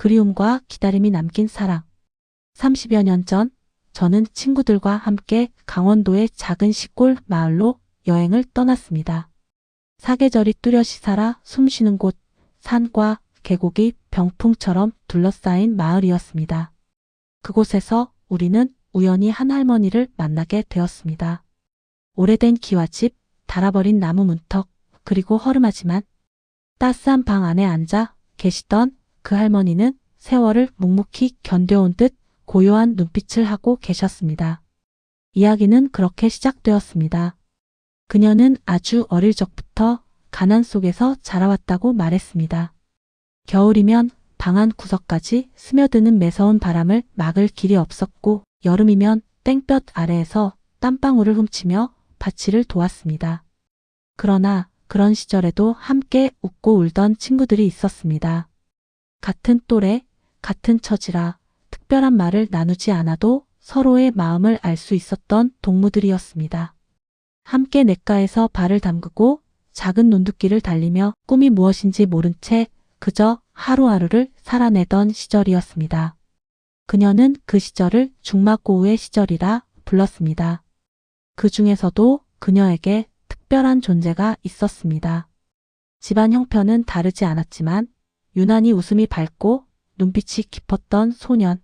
그리움과 기다림이 남긴 사랑. 30여 년 전, 저는 친구들과 함께 강원도의 작은 시골 마을로 여행을 떠났습니다. 사계절이 뚜렷이 살아 숨쉬는 곳, 산과 계곡이 병풍처럼 둘러싸인 마을이었습니다. 그곳에서 우리는 우연히 한 할머니를 만나게 되었습니다. 오래된 기와집, 닳아버린 나무 문턱, 그리고 허름하지만 따스한 방 안에 앉아 계시던 그 할머니는 세월을 묵묵히 견뎌온 듯 고요한 눈빛을 하고 계셨습니다. 이야기는 그렇게 시작되었습니다. 그녀는 아주 어릴 적부터 가난 속에서 자라왔다고 말했습니다. 겨울이면 방 안 구석까지 스며드는 매서운 바람을 막을 길이 없었고 여름이면 땡볕 아래에서 땀방울을 훔치며 밭일을 도왔습니다. 그러나 그런 시절에도 함께 웃고 울던 친구들이 있었습니다. 같은 또래, 같은 처지라 특별한 말을 나누지 않아도 서로의 마음을 알 수 있었던 동무들이었습니다. 함께 냇가에서 발을 담그고 작은 논두길을 달리며 꿈이 무엇인지 모른 채 그저 하루하루를 살아내던 시절이었습니다. 그녀는 그 시절을 중막고우의 시절이라 불렀습니다. 그 중에서도 그녀에게 특별한 존재가 있었습니다. 집안 형편은 다르지 않았지만 유난히 웃음이 밝고 눈빛이 깊었던 소년.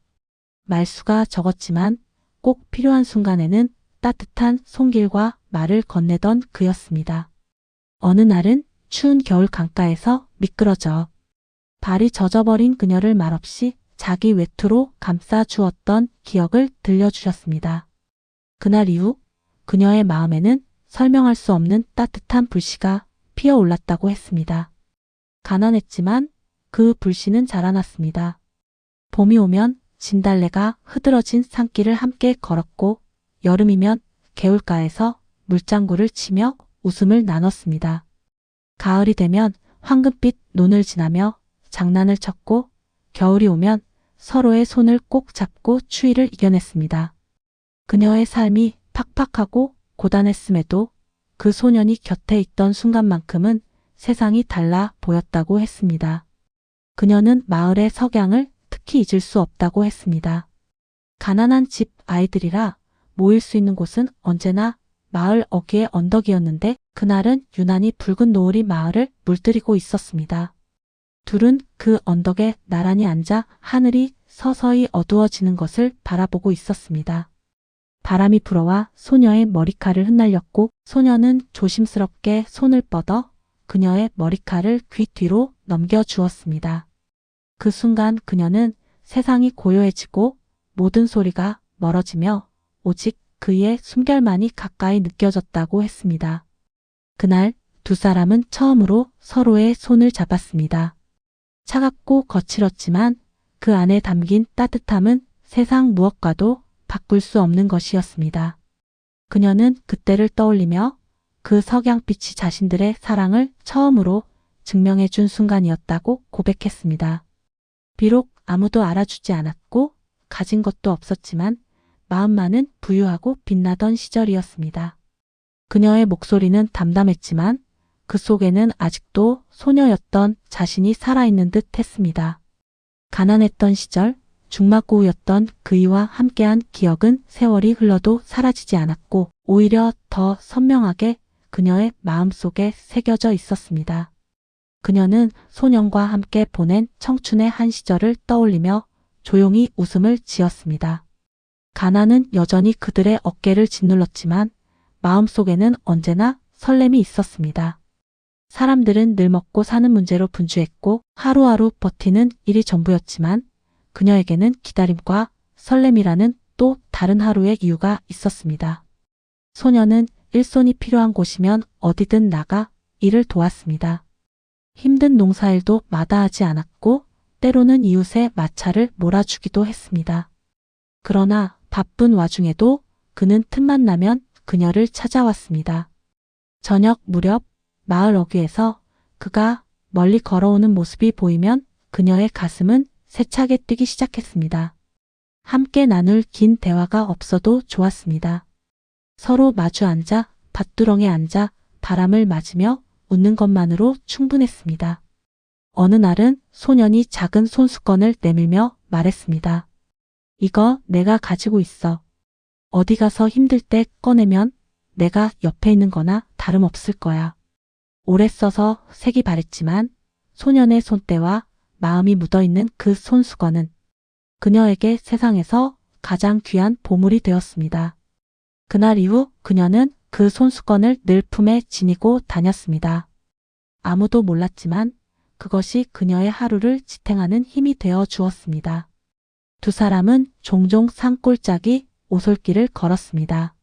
말수가 적었지만 꼭 필요한 순간에는 따뜻한 손길과 말을 건네던 그였습니다. 어느 날은 추운 겨울 강가에서 미끄러져 발이 젖어버린 그녀를 말없이 자기 외투로 감싸 주었던 기억을 들려주셨습니다. 그날 이후 그녀의 마음에는 설명할 수 없는 따뜻한 불씨가 피어올랐다고 했습니다. 가난했지만 그 불씨는 자라났습니다. 봄이 오면 진달래가 흐드러진 산길을 함께 걸었고 여름이면 개울가에서 물장구를 치며 웃음을 나눴습니다. 가을이 되면 황금빛 논을 지나며 장난을 쳤고 겨울이 오면 서로의 손을 꼭 잡고 추위를 이겨냈습니다. 그녀의 삶이 팍팍하고 고단했음에도 그 소년이 곁에 있던 순간만큼은 세상이 달라 보였다고 했습니다. 그녀는 마을의 석양을 특히 잊을 수 없다고 했습니다. 가난한 집 아이들이라 모일 수 있는 곳은 언제나 마을 어귀의 언덕이었는데 그날은 유난히 붉은 노을이 마을을 물들이고 있었습니다. 둘은 그 언덕에 나란히 앉아 하늘이 서서히 어두워지는 것을 바라보고 있었습니다. 바람이 불어와 소녀의 머리칼을 흩날렸고 소녀는 조심스럽게 손을 뻗어 그녀의 머리칼을 귀 뒤로 넘겨주었습니다. 그 순간 그녀는 세상이 고요해지고 모든 소리가 멀어지며 오직 그의 숨결만이 가까이 느껴졌다고 했습니다. 그날 두 사람은 처음으로 서로의 손을 잡았습니다. 차갑고 거칠었지만 그 안에 담긴 따뜻함은 세상 무엇과도 바꿀 수 없는 것이었습니다. 그녀는 그때를 떠올리며 그 석양빛이 자신들의 사랑을 처음으로 증명해 준 순간이었다고 고백했습니다. 비록 아무도 알아주지 않았고 가진 것도 없었지만 마음만은 부유하고 빛나던 시절이었습니다. 그녀의 목소리는 담담했지만 그 속에는 아직도 소녀였던 자신이 살아있는 듯 했습니다. 가난했던 시절, 중막고우였던 그이와 함께한 기억은 세월이 흘러도 사라지지 않았고 오히려 더 선명하게 그녀의 마음속에 새겨져 있었습니다. 그녀는 소년과 함께 보낸 청춘의 한 시절을 떠올리며 조용히 웃음을 지었습니다. 가난은 여전히 그들의 어깨를 짓눌렀지만 마음속에는 언제나 설렘이 있었습니다. 사람들은 늘 먹고 사는 문제로 분주했고 하루하루 버티는 일이 전부였지만 그녀에게는 기다림과 설렘이라는 또 다른 하루의 이유가 있었습니다. 소녀는 일손이 필요한 곳이면 어디든 나가 일을 도왔습니다. 힘든 농사일도 마다하지 않았고 때로는 이웃의 마차를 몰아주기도 했습니다. 그러나 바쁜 와중에도 그는 틈만 나면 그녀를 찾아왔습니다. 저녁 무렵 마을 어귀에서 그가 멀리 걸어오는 모습이 보이면 그녀의 가슴은 세차게 뛰기 시작했습니다. 함께 나눌 긴 대화가 없어도 좋았습니다. 서로 마주 앉아 밭두렁에 앉아 바람을 맞으며 웃는 것만으로 충분했습니다. 어느 날은 소년이 작은 손수건을 내밀며 말했습니다. 이거 내가 가지고 있어. 어디 가서 힘들 때 꺼내면 내가 옆에 있는 거나 다름없을 거야. 오래 써서 색이 바랬지만 소년의 손때와 마음이 묻어있는 그 손수건은 그녀에게 세상에서 가장 귀한 보물이 되었습니다. 그날 이후 그녀는 그 손수건을 늘 품에 지니고 다녔습니다. 아무도 몰랐지만 그것이 그녀의 하루를 지탱하는 힘이 되어 주었습니다. 두 사람은 종종 산골짜기 오솔길을 걸었습니다.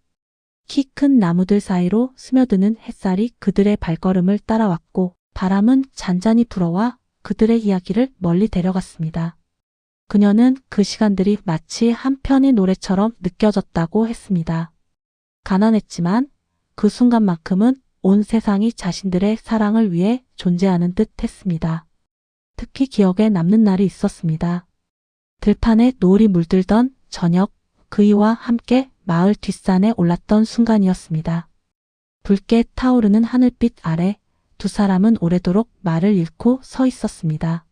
키 큰 나무들 사이로 스며드는 햇살이 그들의 발걸음을 따라왔고 바람은 잔잔히 불어와 그들의 이야기를 멀리 데려갔습니다. 그녀는 그 시간들이 마치 한 편의 노래처럼 느껴졌다고 했습니다. 가난했지만 그 순간만큼은 온 세상이 자신들의 사랑을 위해 존재하는 듯 했습니다. 특히 기억에 남는 날이 있었습니다. 들판에 노을이 물들던 저녁 그이와 함께 마을 뒷산에 올랐던 순간이었습니다. 붉게 타오르는 하늘빛 아래 두 사람은 오래도록 말을 잃고 서 있었습니다.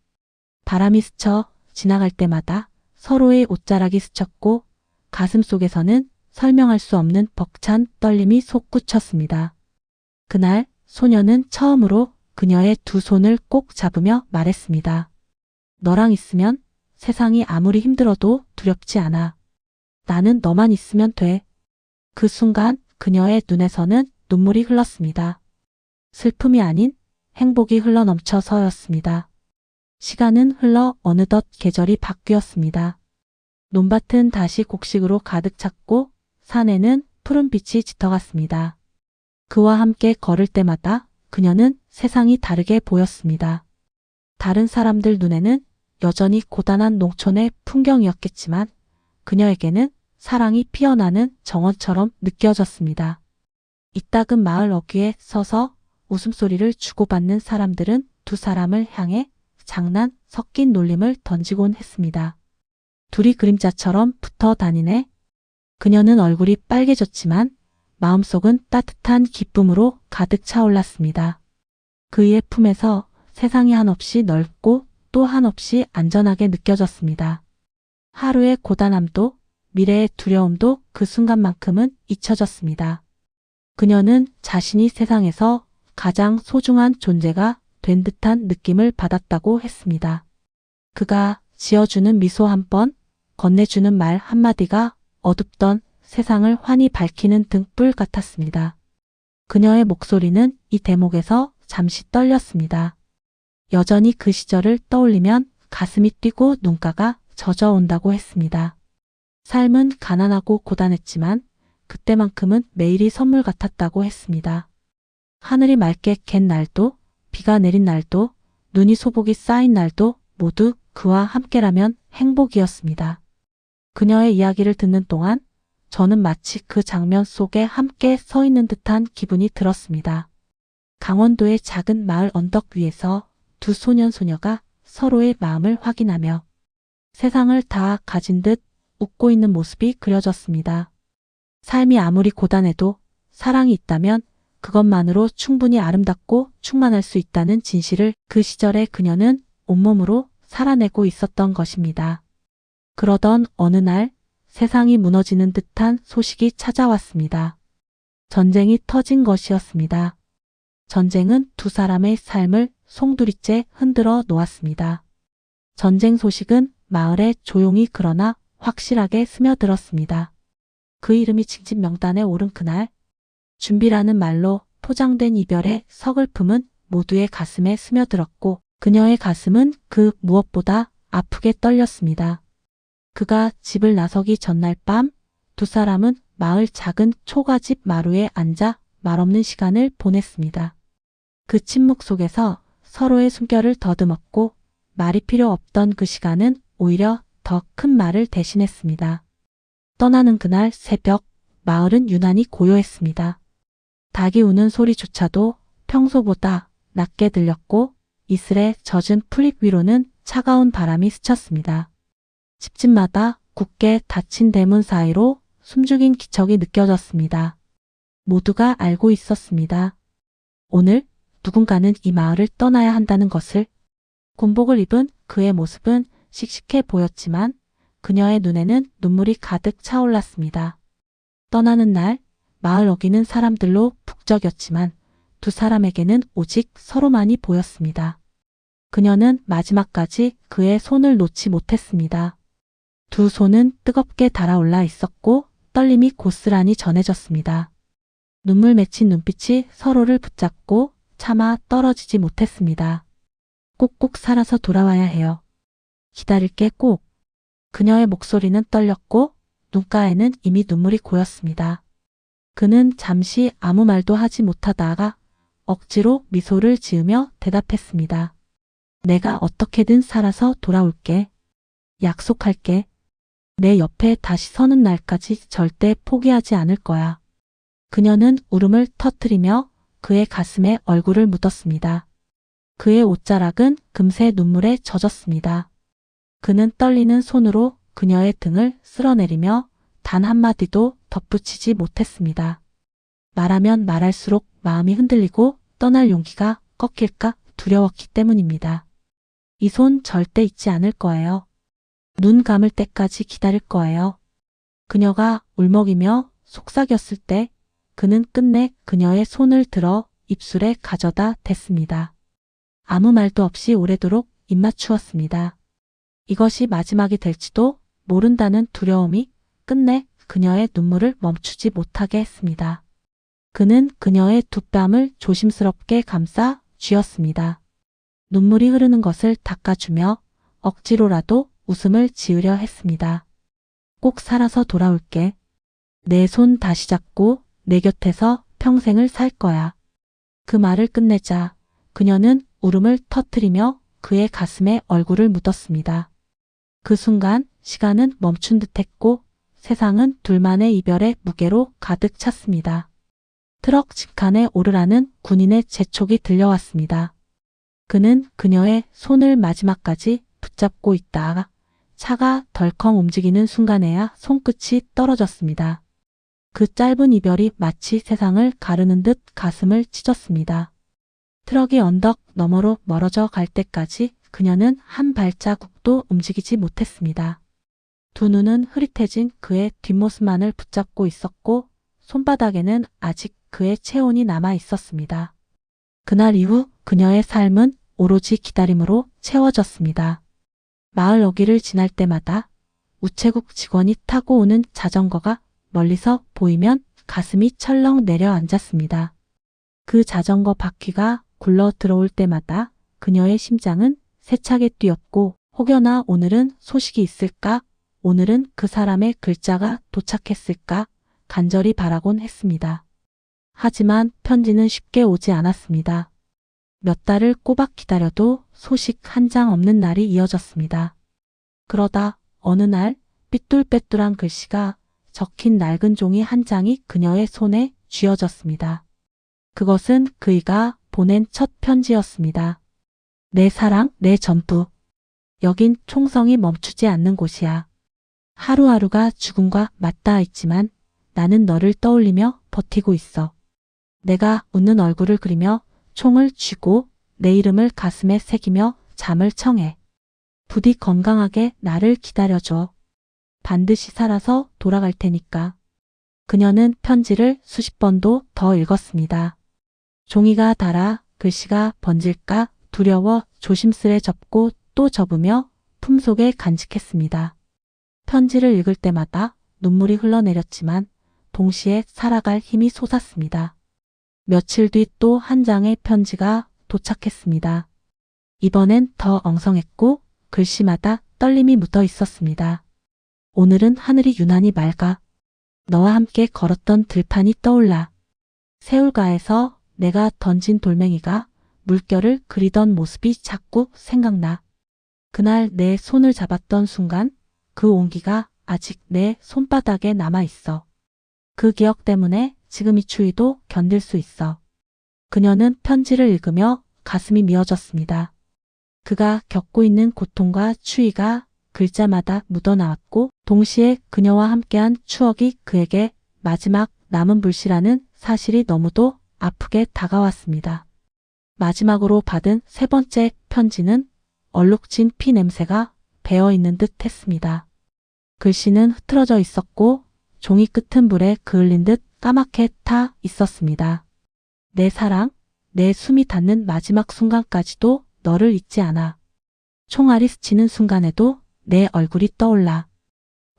바람이 스쳐 지나갈 때마다 서로의 옷자락이 스쳤고 가슴 속에서는 설명할 수 없는 벅찬 떨림이 솟구쳤습니다. 그날 소녀는 처음으로 그녀의 두 손을 꼭 잡으며 말했습니다. 너랑 있으면 세상이 아무리 힘들어도 두렵지 않아. 나는 너만 있으면 돼. 그 순간 그녀의 눈에서는 눈물이 흘렀습니다. 슬픔이 아닌 행복이 흘러넘쳐서였습니다. 시간은 흘러 어느덧 계절이 바뀌었습니다. 논밭은 다시 곡식으로 가득 찼고 산에는 푸른빛이 짙어갔습니다. 그와 함께 걸을 때마다 그녀는 세상이 다르게 보였습니다. 다른 사람들 눈에는 여전히 고단한 농촌의 풍경이었겠지만 그녀에게는 사랑이 피어나는 정원처럼 느껴졌습니다. 이따금 마을 어귀에 서서 웃음소리를 주고받는 사람들은 두 사람을 향해 장난 섞인 놀림을 던지곤 했습니다. 둘이 그림자처럼 붙어 다니네. 그녀는 얼굴이 빨개졌지만 마음속은 따뜻한 기쁨으로 가득 차올랐습니다. 그의 품에서 세상이 한없이 넓고 또 한없이 안전하게 느껴졌습니다. 하루의 고단함도 미래의 두려움도 그 순간만큼은 잊혀졌습니다. 그녀는 자신이 세상에서 가장 소중한 존재가 된 듯한 느낌을 받았다고 했습니다. 그가 지어주는 미소 한 번, 건네주는 말 한마디가 어둡던 세상을 환히 밝히는 등불 같았습니다. 그녀의 목소리는 이 대목에서 잠시 떨렸습니다. 여전히 그 시절을 떠올리면 가슴이 뛰고 눈가가 젖어온다고 했습니다. 삶은 가난하고 고단했지만 그때만큼은 매일이 선물 같았다고 했습니다. 하늘이 맑게 갠 날도, 비가 내린 날도, 눈이 소복이 쌓인 날도 모두 그와 함께라면 행복이었습니다. 그녀의 이야기를 듣는 동안 저는 마치 그 장면 속에 함께 서 있는 듯한 기분이 들었습니다. 강원도의 작은 마을 언덕 위에서 두 소년 소녀가 서로의 마음을 확인하며 세상을 다 가진 듯 웃고 있는 모습이 그려졌습니다. 삶이 아무리 고단해도 사랑이 있다면 그것만으로 충분히 아름답고 충만할 수 있다는 진실을 그 시절에 그녀는 온몸으로 살아내고 있었던 것입니다. 그러던 어느 날 세상이 무너지는 듯한 소식이 찾아왔습니다. 전쟁이 터진 것이었습니다. 전쟁은 두 사람의 삶을 송두리째 흔들어 놓았습니다. 전쟁 소식은 마을에 조용히 그러나 확실하게 스며들었습니다. 그 이름이 징집 명단에 오른 그날 준비라는 말로 포장된 이별의 서글픔은 모두의 가슴에 스며들었고 그녀의 가슴은 그 무엇보다 아프게 떨렸습니다. 그가 집을 나서기 전날 밤 두 사람은 마을 작은 초가집 마루에 앉아 말없는 시간을 보냈습니다. 그 침묵 속에서 서로의 숨결을 더듬었고 말이 필요 없던 그 시간은 오히려 더 큰 말을 대신했습니다. 떠나는 그날 새벽 마을은 유난히 고요했습니다. 닭이 우는 소리조차도 평소보다 낮게 들렸고 이슬에 젖은 풀잎 위로는 차가운 바람이 스쳤습니다. 집집마다 굳게 닫힌 대문 사이로 숨죽인 기척이 느껴졌습니다. 모두가 알고 있었습니다. 오늘 누군가는 이 마을을 떠나야 한다는 것을 군복을 입은 그의 모습은 씩씩해 보였지만 그녀의 눈에는 눈물이 가득 차올랐습니다. 떠나는 날 마을 어기는 사람들로 북적였지만 두 사람에게는 오직 서로만이 보였습니다. 그녀는 마지막까지 그의 손을 놓지 못했습니다. 두 손은 뜨겁게 달아올라 있었고 떨림이 고스란히 전해졌습니다. 눈물 맺힌 눈빛이 서로를 붙잡고 차마 떨어지지 못했습니다. 꼭꼭 살아서 돌아와야 해요. 기다릴게 꼭. 그녀의 목소리는 떨렸고 눈가에는 이미 눈물이 고였습니다. 그는 잠시 아무 말도 하지 못하다가 억지로 미소를 지으며 대답했습니다. 내가 어떻게든 살아서 돌아올게. 약속할게. 내 옆에 다시 서는 날까지 절대 포기하지 않을 거야. 그녀는 울음을 터뜨리며 그의 가슴에 얼굴을 묻었습니다. 그의 옷자락은 금세 눈물에 젖었습니다. 그는 떨리는 손으로 그녀의 등을 쓸어내리며 단 한마디도 덧붙이지 못했습니다. 말하면 말할수록 마음이 흔들리고 떠날 용기가 꺾일까 두려웠기 때문입니다. 이 손 절대 잊지 않을 거예요. 눈 감을 때까지 기다릴 거예요. 그녀가 울먹이며 속삭였을 때 그는 끝내 그녀의 손을 들어 입술에 가져다 댔습니다. 아무 말도 없이 오래도록 입맞추었습니다. 이것이 마지막이 될지도 모른다는 두려움이 끝내 그녀의 눈물을 멈추지 못하게 했습니다. 그는 그녀의 두 뺨을 조심스럽게 감싸 쥐었습니다. 눈물이 흐르는 것을 닦아주며 억지로라도 웃음을 지으려 했습니다. 꼭 살아서 돌아올게. 내 손 다시 잡고 내 곁에서 평생을 살 거야. 그 말을 끝내자 그녀는 울음을 터뜨리며 그의 가슴에 얼굴을 묻었습니다. 그 순간 시간은 멈춘 듯 했고 세상은 둘만의 이별의 무게로 가득 찼습니다. 트럭 직칸에 오르라는 군인의 재촉이 들려왔습니다. 그는 그녀의 손을 마지막까지 붙잡고 있다가 차가 덜컹 움직이는 순간에야 손끝이 떨어졌습니다. 그 짧은 이별이 마치 세상을 가르는 듯 가슴을 찢었습니다. 트럭이 언덕 너머로 멀어져 갈 때까지 그녀는 한 발자국도 움직이지 못했습니다. 두 눈은 흐릿해진 그의 뒷모습만을 붙잡고 있었고 손바닥에는 아직 그의 체온이 남아 있었습니다. 그날 이후 그녀의 삶은 오로지 기다림으로 채워졌습니다. 마을 어귀를 지날 때마다 우체국 직원이 타고 오는 자전거가 멀리서 보이면 가슴이 철렁 내려앉았습니다. 그 자전거 바퀴가 굴러 들어올 때마다 그녀의 심장은 세차게 뛰었고 혹여나 오늘은 소식이 있을까? 오늘은 그 사람의 글자가 도착했을까? 간절히 바라곤 했습니다. 하지만 편지는 쉽게 오지 않았습니다. 몇 달을 꼬박 기다려도 소식 한 장 없는 날이 이어졌습니다. 그러다 어느 날 삐뚤빼뚤한 글씨가 적힌 낡은 종이 한 장이 그녀의 손에 쥐어졌습니다. 그것은 그이가 보낸 첫 편지였습니다. 내 사랑, 내 전부. 여긴 총성이 멈추지 않는 곳이야. 하루하루가 죽음과 맞닿아 있지만 나는 너를 떠올리며 버티고 있어. 내가 웃는 얼굴을 그리며 총을 쥐고 내 이름을 가슴에 새기며 잠을 청해. 부디 건강하게 나를 기다려줘. 반드시 살아서 돌아갈 테니까. 그녀는 편지를 수십 번도 더 읽었습니다. 종이가 닳아 글씨가 번질까 두려워 조심스레 접고 또 접으며 품속에 간직했습니다. 편지를 읽을 때마다 눈물이 흘러내렸지만 동시에 살아갈 힘이 솟았습니다. 며칠 뒤 또 한 장의 편지가 도착했습니다. 이번엔 더 엉성했고 글씨마다 떨림이 묻어 있었습니다. 오늘은 하늘이 유난히 맑아. 너와 함께 걸었던 들판이 떠올라. 새울가에서 내가 던진 돌멩이가 물결을 그리던 모습이 자꾸 생각나. 그날 내 손을 잡았던 순간 그 온기가 아직 내 손바닥에 남아 있어. 그 기억 때문에 지금 이 추위도 견딜 수 있어. 그녀는 편지를 읽으며 가슴이 미어졌습니다. 그가 겪고 있는 고통과 추위가 글자마다 묻어나왔고 동시에 그녀와 함께한 추억이 그에게 마지막 남은 불씨라는 사실이 너무도 아프게 다가왔습니다. 마지막으로 받은 세 번째 편지는 얼룩진 피 냄새가 배어 있는 듯 했습니다. 글씨는 흐트러져 있었고 종이 끝은 불에 그을린 듯 까맣게 타 있었습니다. 내 사랑, 내 숨이 닿는 마지막 순간까지도 너를 잊지 않아. 총알이 스치는 순간에도 내 얼굴이 떠올라.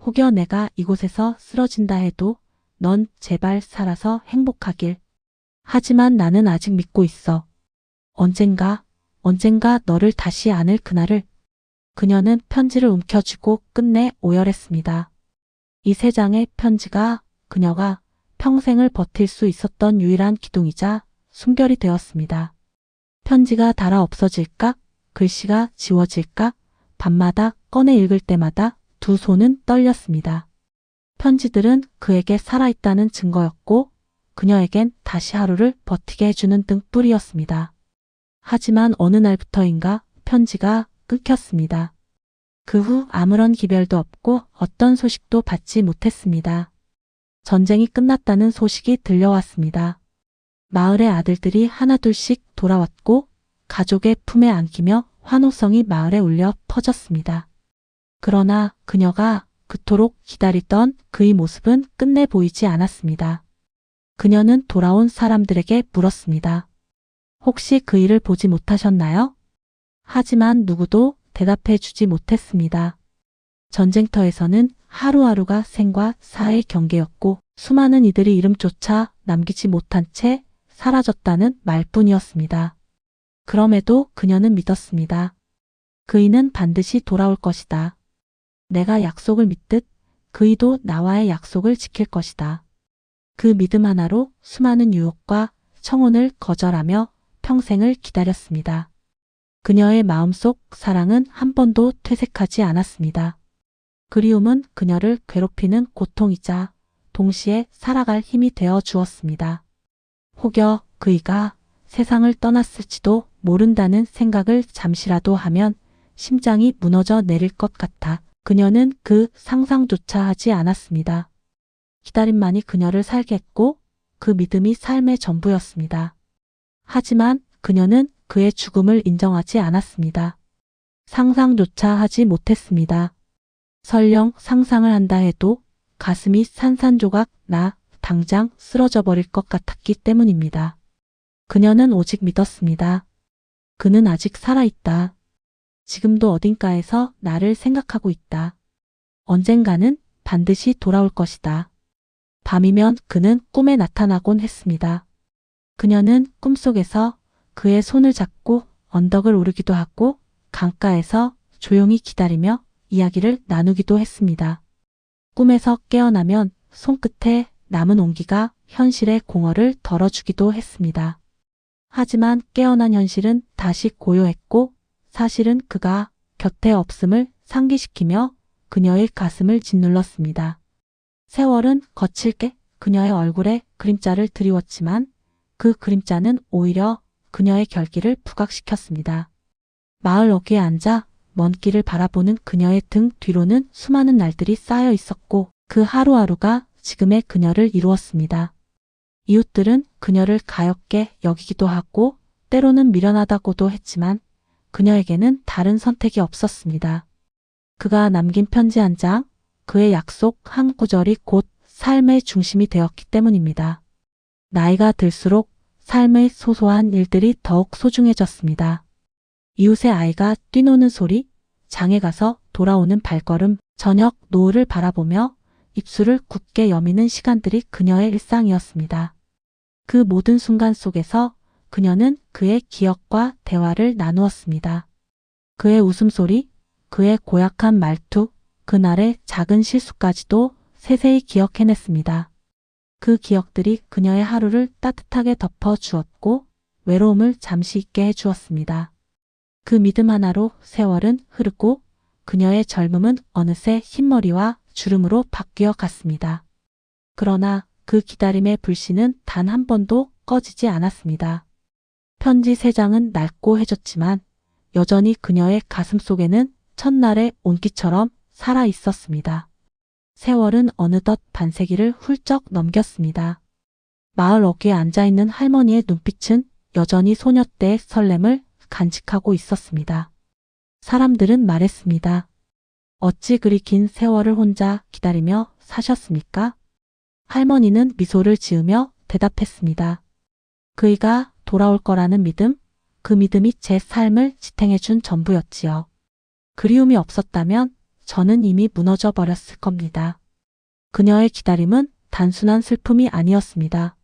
혹여 내가 이곳에서 쓰러진다 해도 넌 제발 살아서 행복하길. 하지만 나는 아직 믿고 있어. 언젠가, 언젠가 너를 다시 안을 그날을. 그녀는 편지를 움켜쥐고 끝내 오열했습니다. 이 세 장의 편지가 그녀가 평생을 버틸 수 있었던 유일한 기둥이자 숨결이 되었습니다. 편지가 닳아 없어질까? 글씨가 지워질까? 밤마다 꺼내 읽을 때마다 두 손은 떨렸습니다. 편지들은 그에게 살아있다는 증거였고 그녀에겐 다시 하루를 버티게 해주는 등불이었습니다. 하지만 어느 날부터인가 편지가 끊겼습니다. 그 후 아무런 기별도 없고 어떤 소식도 받지 못했습니다. 전쟁이 끝났다는 소식이 들려왔습니다. 마을의 아들들이 하나둘씩 돌아왔고 가족의 품에 안기며 환호성이 마을에 울려 퍼졌습니다. 그러나 그녀가 그토록 기다리던 그의 모습은 끝내 보이지 않았습니다. 그녀는 돌아온 사람들에게 물었습니다. 혹시 그 일을 보지 못하셨나요? 하지만 누구도 대답해 주지 못했습니다. 전쟁터에서는 하루하루가 생과 사의 경계였고 수많은 이들이 이름조차 남기지 못한 채 사라졌다는 말뿐이었습니다. 그럼에도 그녀는 믿었습니다. 그이는 반드시 돌아올 것이다. 내가 약속을 믿듯 그이도 나와의 약속을 지킬 것이다. 그 믿음 하나로 수많은 유혹과 청혼을 거절하며 평생을 기다렸습니다. 그녀의 마음속 사랑은 한 번도 퇴색하지 않았습니다. 그리움은 그녀를 괴롭히는 고통이자 동시에 살아갈 힘이 되어 주었습니다. 혹여 그이가 세상을 떠났을지도 모른다는 생각을 잠시라도 하면 심장이 무너져 내릴 것 같아 그녀는 그 상상조차 하지 않았습니다. 기다림만이 그녀를 살게 했고 그 믿음이 삶의 전부였습니다. 하지만 그녀는 그의 죽음을 인정하지 않았습니다. 상상조차 하지 못했습니다. 설령 상상을 한다 해도 가슴이 산산조각 나 당장 쓰러져 버릴 것 같았기 때문입니다. 그녀는 오직 믿었습니다. 그는 아직 살아있다. 지금도 어딘가에서 나를 생각하고 있다. 언젠가는 반드시 돌아올 것이다. 밤이면 그는 꿈에 나타나곤 했습니다. 그녀는 꿈속에서 그의 손을 잡고 언덕을 오르기도 하고 강가에서 조용히 기다리며 이야기를 나누기도 했습니다. 꿈에서 깨어나면 손끝에 남은 온기가 현실의 공허를 덜어주기도 했습니다. 하지만 깨어난 현실은 다시 고요했고 사실은 그가 곁에 없음을 상기시키며 그녀의 가슴을 짓눌렀습니다. 세월은 거칠게 그녀의 얼굴에 그림자를 드리웠지만 그 그림자는 오히려 그녀의 결기를 부각시켰습니다. 마을 어귀에 앉아 먼 길을 바라보는 그녀의 등 뒤로는 수많은 날들이 쌓여 있었고 그 하루하루가 지금의 그녀를 이루었습니다. 이웃들은 그녀를 가엽게 여기기도 하고 때로는 미련하다고도 했지만 그녀에게는 다른 선택이 없었습니다. 그가 남긴 편지 한 장, 그의 약속 한 구절이 곧 삶의 중심이 되었기 때문입니다. 나이가 들수록 삶의 소소한 일들이 더욱 소중해졌습니다. 이웃의 아이가 뛰노는 소리, 장에 가서 돌아오는 발걸음, 저녁 노을을 바라보며 입술을 굳게 여미는 시간들이 그녀의 일상이었습니다. 그 모든 순간 속에서 그녀는 그의 기억과 대화를 나누었습니다. 그의 웃음소리, 그의 고약한 말투, 그날의 작은 실수까지도 세세히 기억해냈습니다. 그 기억들이 그녀의 하루를 따뜻하게 덮어 주었고 외로움을 잠시 잊게 해 주었습니다. 그 믿음 하나로 세월은 흐르고 그녀의 젊음은 어느새 흰머리와 주름으로 바뀌어 갔습니다. 그러나 그 기다림의 불씨는 단 한 번도 꺼지지 않았습니다. 편지 세 장은 낡고 해졌지만 여전히 그녀의 가슴 속에는 첫날의 온기처럼 살아 있었습니다. 세월은 어느덧 반세기를 훌쩍 넘겼습니다. 마을 어귀에 앉아있는 할머니의 눈빛은 여전히 소녀 때의 설렘을 간직하고 있었습니다. 사람들은 말했습니다. 어찌 그리 긴 세월을 혼자 기다리며 사셨습니까? 할머니는 미소를 지으며 대답했습니다. 그이가 돌아올 거라는 믿음, 그 믿음이 제 삶을 지탱해 준 전부였지요. 그리움이 없었다면 저는 이미 무너져 버렸을 겁니다. 그녀의 기다림은 단순한 슬픔이 아니었습니다.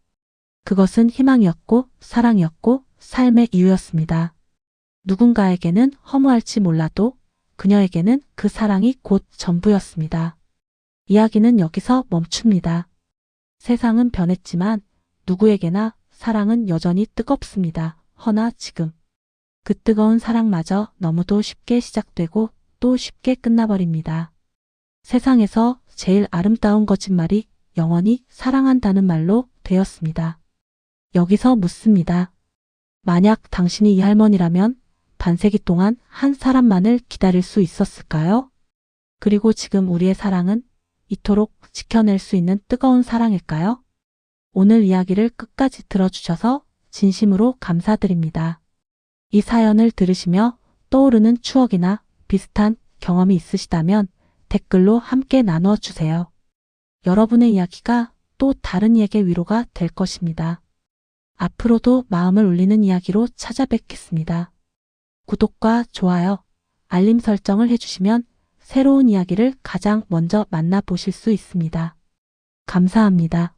그것은 희망이었고 사랑이었고 삶의 이유였습니다. 누군가에게는 허무할지 몰라도 그녀에게는 그 사랑이 곧 전부였습니다. 이야기는 여기서 멈춥니다. 세상은 변했지만 누구에게나 사랑은 여전히 뜨겁습니다. 허나 지금 그 뜨거운 사랑마저 너무도 쉽게 시작되고 또 쉽게 끝나버립니다. 세상에서 제일 아름다운 거짓말이 영원히 사랑한다는 말로 되었습니다. 여기서 묻습니다. 만약 당신이 이 할머니라면 반세기 동안 한 사람만을 기다릴 수 있었을까요? 그리고 지금 우리의 사랑은 이토록 지켜낼 수 있는 뜨거운 사랑일까요? 오늘 이야기를 끝까지 들어주셔서 진심으로 감사드립니다. 이 사연을 들으시며 떠오르는 추억이나 비슷한 경험이 있으시다면 댓글로 함께 나누어 주세요. 여러분의 이야기가 또 다른 이에게 위로가 될 것입니다. 앞으로도 마음을 울리는 이야기로 찾아뵙겠습니다. 구독과 좋아요, 알림 설정을 해주시면 새로운 이야기를 가장 먼저 만나보실 수 있습니다. 감사합니다.